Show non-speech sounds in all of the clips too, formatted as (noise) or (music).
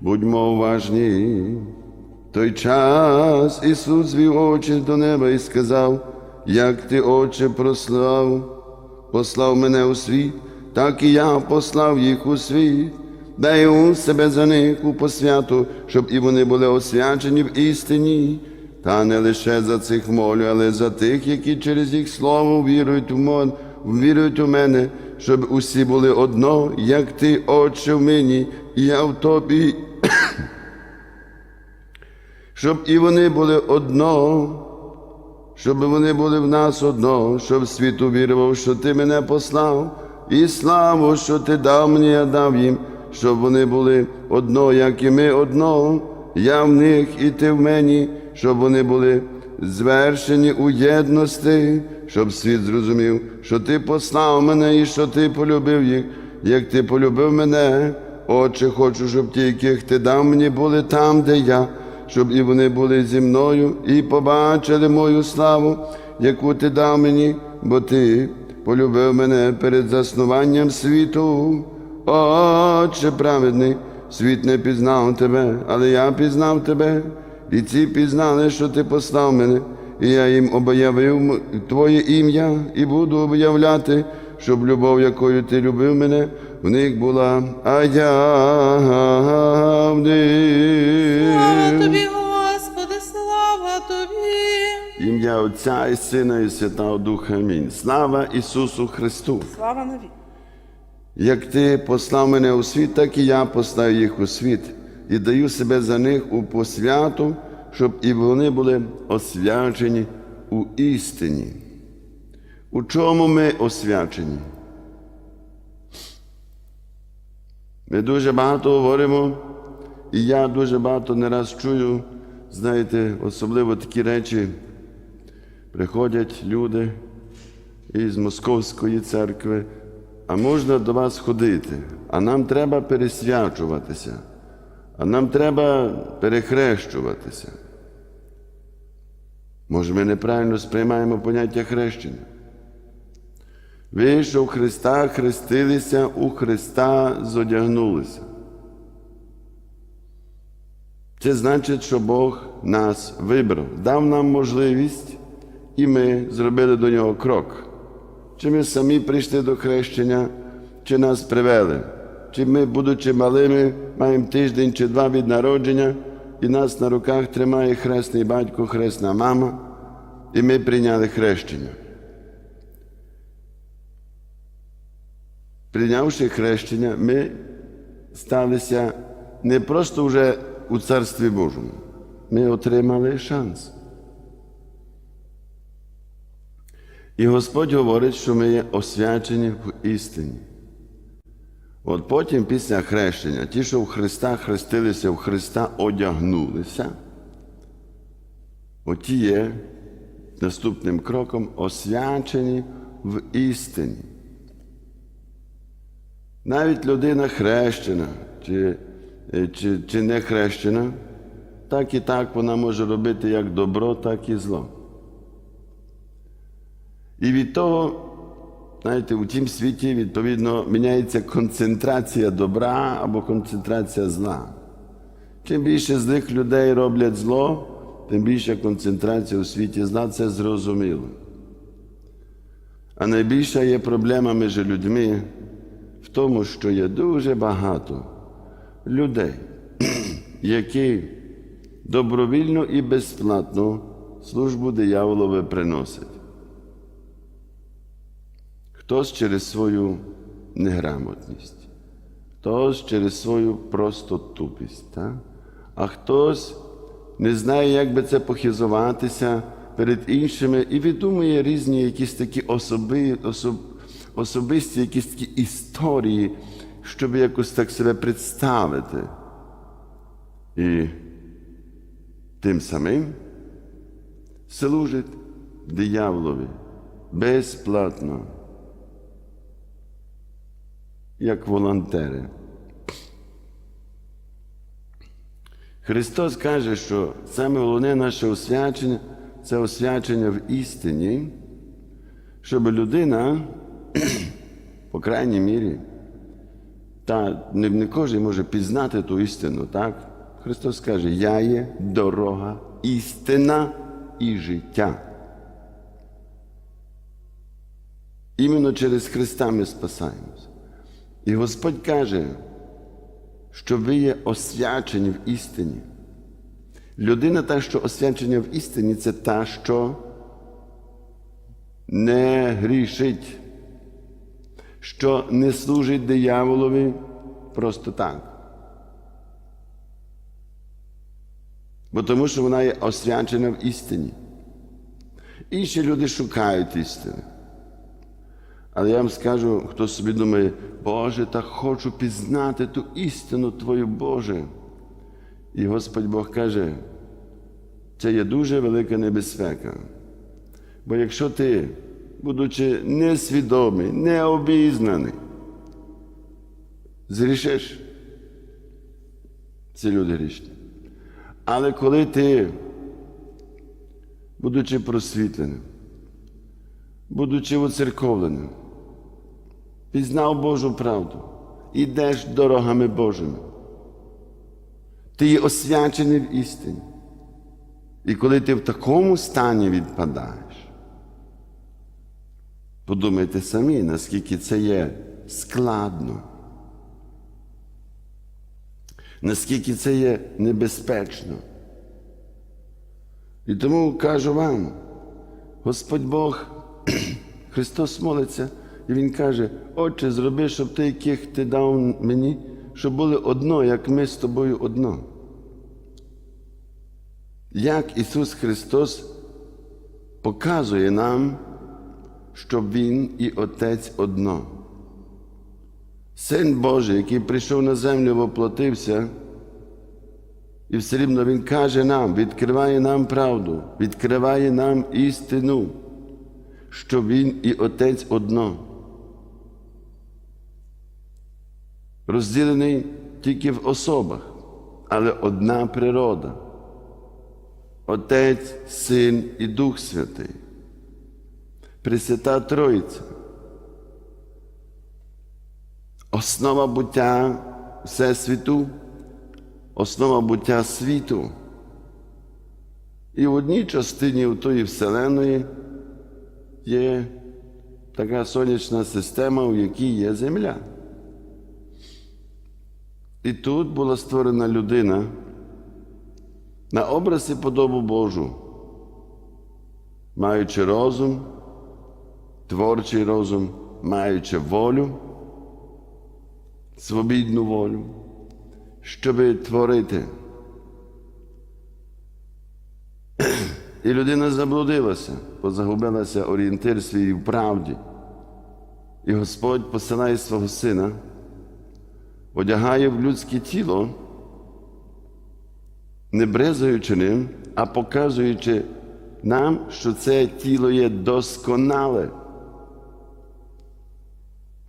Будьмо уважні. В той час Ісус звів очі до неба і сказав, як ти, Отче, прослав, послав мене у світ, так і я послав їх у світ. Дай у себе за них у посвяту, щоб і вони були освячені в істині. Та не лише за цих молю, але за тих, які через їх слово вірують у мон, вірують у мене, щоб усі були одно, як ти, Отче, в мені, я в тобі, щоб і вони були одно, щоб вони були в нас одно, щоб світ увірував, що ти мене послав, і славу, що ти дав мені, я дав їм, щоб вони були одно, як і ми одно, я в них і ти в мені, щоб вони були звершені у єдності, щоб світ зрозумів, що ти послав мене і що ти полюбив їх, як ти полюбив мене. Отче, хочу, щоб ті, яких ти дав мені, були там, де я, щоб і вони були зі мною і побачили мою славу, яку ти дав мені, бо ти полюбив мене перед заснуванням світу. Отче праведний, світ не пізнав тебе, але я пізнав тебе, і ці пізнали, що ти послав мене, і я їм об'явив Твоє ім'я і буду об'являти, щоб любов, якою ти любив мене, в них була, а я в Слава тобі, Господи, слава тобі. Ім'я Отця і Сина і Святого Духа. Амінь. Слава Ісусу Христу! Слава навіки. Як ти послав мене у світ, так і я послав їх у світ, і даю себе за них у посвяту, щоб і вони були освячені у істині. У чому ми освячені? Ми дуже багато говоримо, і я дуже багато не раз чую, знаєте, особливо такі речі. Приходять люди із Московської церкви, а можна до вас ходити, а нам треба пересвячуватися, а нам треба перехрещуватися. Може, ми неправильно сприймаємо поняття хрещення. Ви, що в Христа хрестилися, у Христа зодягнулися. Це значить, що Бог нас вибрав, дав нам можливість, і ми зробили до нього крок. Чи ми самі прийшли до хрещення, чи нас привели, чи ми, будучи малими, маємо тиждень чи два від народження, і нас на руках тримає хресний батько, хресна мама, і ми прийняли хрещення. Прийнявши хрещення, ми сталися не просто вже у Царстві Божому, ми отримали шанс. І Господь говорить, що ми є освячені в істині. От потім, після хрещення, ті, що в Христа хрестилися, в Христа одягнулися, оті є наступним кроком освячені в істині. Навіть людина хрещена чи, чи, чи не хрещена, так і так вона може робити як добро, так і зло. І від того, знаєте, у тім світі, відповідно, міняється концентрація добра або концентрація зла. Чим більше злих людей роблять зло, тим більша концентрація у світі зла, це зрозуміло. А найбільша є проблема між людьми в тому, що є дуже багато людей, (clears throat) які добровільно і безплатно службу дияволові приносять. Хтось через свою неграмотність, хтось через свою просто тупість, так? а хтось не знає, як би це похизуватися перед іншими і видумує різні якісь такі особи, особ, особисті якісь такі історії, щоб якось так себе представити. І тим самим служить дияволові безплатно як волонтери. Христос каже, що саме головне наше освячення це освячення в істині, щоб людина, (clears throat) по крайній мірі, Та не, не кожен може пізнати ту істину, так? Христос каже, я є дорога, істина і життя. Іменно через Христа ми спасаємося. І Господь каже, що ви є освячені в істині. Людина та, що освячена в істині, це та, що не грішить, що не служить дияволові просто так. Бо тому, що вона є освячена в істині. Інші люди шукають істини. Але я вам скажу, хто собі думає, Боже, так хочу пізнати ту істину Твою Боже. І Господь Бог каже, це є дуже велика небезпека. Бо якщо ти, будучи несвідомий, необізнаний, зрішиш, це люди грішні. Але коли ти, будучи просвітленим, будучи оцерковленим, пізнав Божу правду, ідеш дорогами Божими, ти є освячений в істині. І коли ти в такому стані відпадаєш, подумайте самі, наскільки це є складно, наскільки це є небезпечно. І тому кажу вам, Господь Бог, (clears throat) Христос молиться, і Він каже, Отче, зроби, щоб ти, яких ти дав мені, щоб були одно, як ми з тобою одно. Як Ісус Христос показує нам, що Він і Отець одно. Син Божий, який прийшов на землю, воплотився, і все рівно Він каже нам, відкриває нам правду, відкриває нам істину, що Він і Отець одно. Розділений тільки в особах, але одна природа. Отець, Син і Дух Святий. Пресвята Троїця. Основа буття Всесвіту, основа буття світу. І в одній частині у тої Вселеної є така сонячна система, у якій є Земля. І тут була створена людина на образ і подобу Божу, маючи розум, творчий розум, маючи волю, свобідну волю, щоб творити. І людина заблудилася, позагубилася орієнтир свій в правді. І Господь посилає свого сина, одягає в людське тіло не брезуючи ним, а показуючи нам, що це тіло є досконале.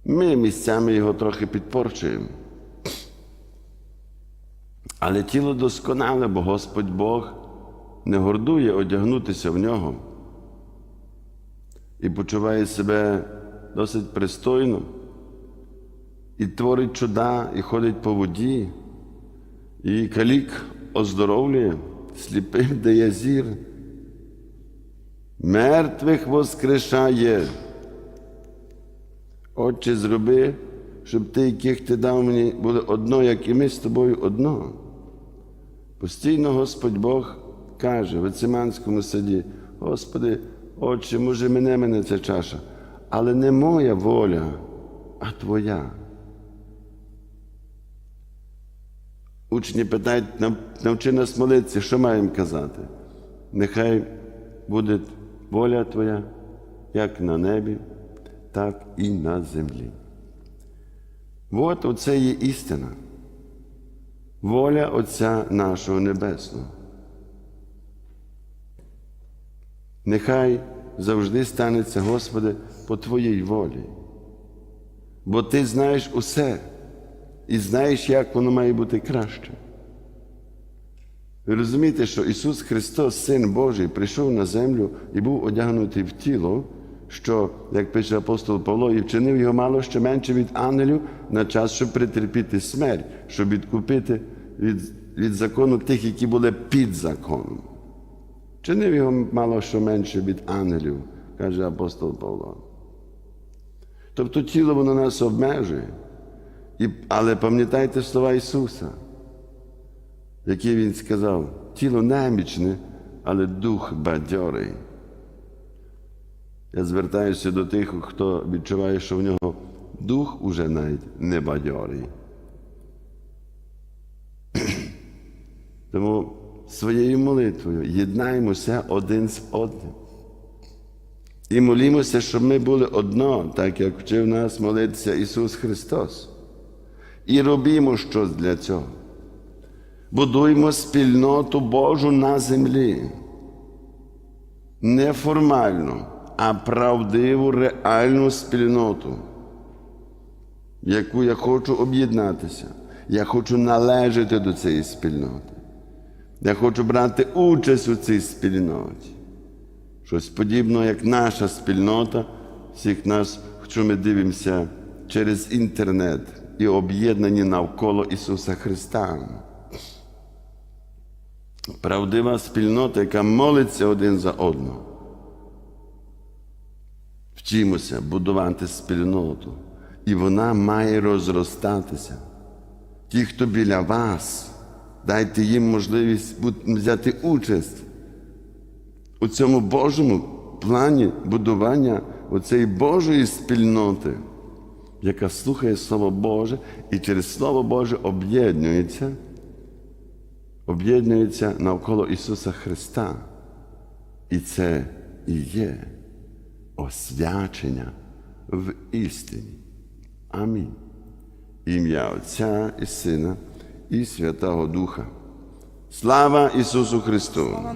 Ми місцями його трохи підпорчуємо. Але тіло досконале, бо Господь Бог не гордує одягнутися в нього і почуває себе досить пристойно, і творить чуда, і ходить по воді, і калік оздоровлює, сліпим дає зір, мертвих воскрешає. Отче, зроби, щоб ти, яких ти дав мені, були одно, як і ми з тобою одно. Постійно Господь Бог каже в Циманському саді, Господи, Отче, може, мене мене ця чаша, але не моя воля, а Твоя. Учні питають, навчи нас молитися, що маємо казати? Нехай буде воля Твоя, як на небі, так і на землі. От оце є істина. Воля Отця нашого Небесного. Нехай завжди станеться, Господи, по Твоїй волі. Бо Ти знаєш усе і знаєш, як воно має бути краще. Ви розумієте, що Ісус Христос, Син Божий, прийшов на землю і був одягнутий в тіло, що, як пише апостол Павло, і вчинив його мало ще менше від ангелів на час, щоб притерпіти смерть, щоб відкупити від, від закону тих, які були під законом. Чинив його мало що менше від ангелів, каже апостол Павло. Тобто тіло воно нас обмежує. І, але пам'ятайте слова Ісуса, які Він сказав, тіло немічне, але дух бадьорий. Я звертаюся до тих, хто відчуває, що в нього дух уже навіть не бадьорий. (clears throat) Тому своєю молитвою єднаємося один з одним. І молімося, щоб ми були одно, так як вчив нас молитися Ісус Христос. І робімо щось для цього. Будуймо спільноту Божу на землі. Не формально, а правдиву реальну спільноту, в яку я хочу об'єднатися. Я хочу належати до цієї спільноти. Я хочу брати участь у цій спільноті. Щось подібне, як наша спільнота, всіх нас, що ми дивимося через інтернет і об'єднані навколо Ісуса Христа. Правдива спільнота, яка молиться один за одного. Вчимося будувати спільноту, і вона має розростатися. Ті, хто біля вас, дайте їм можливість взяти участь у цьому Божому плані будування оцеї Божої спільноти, яка слухає Слово Боже і через Слово Боже об'єднується, об'єднується навколо Ісуса Христа. І це і є освячення в істині. Амінь. Ім'я Отця і Сина і Святого Духа. Слава Ісусу Христу! Слава.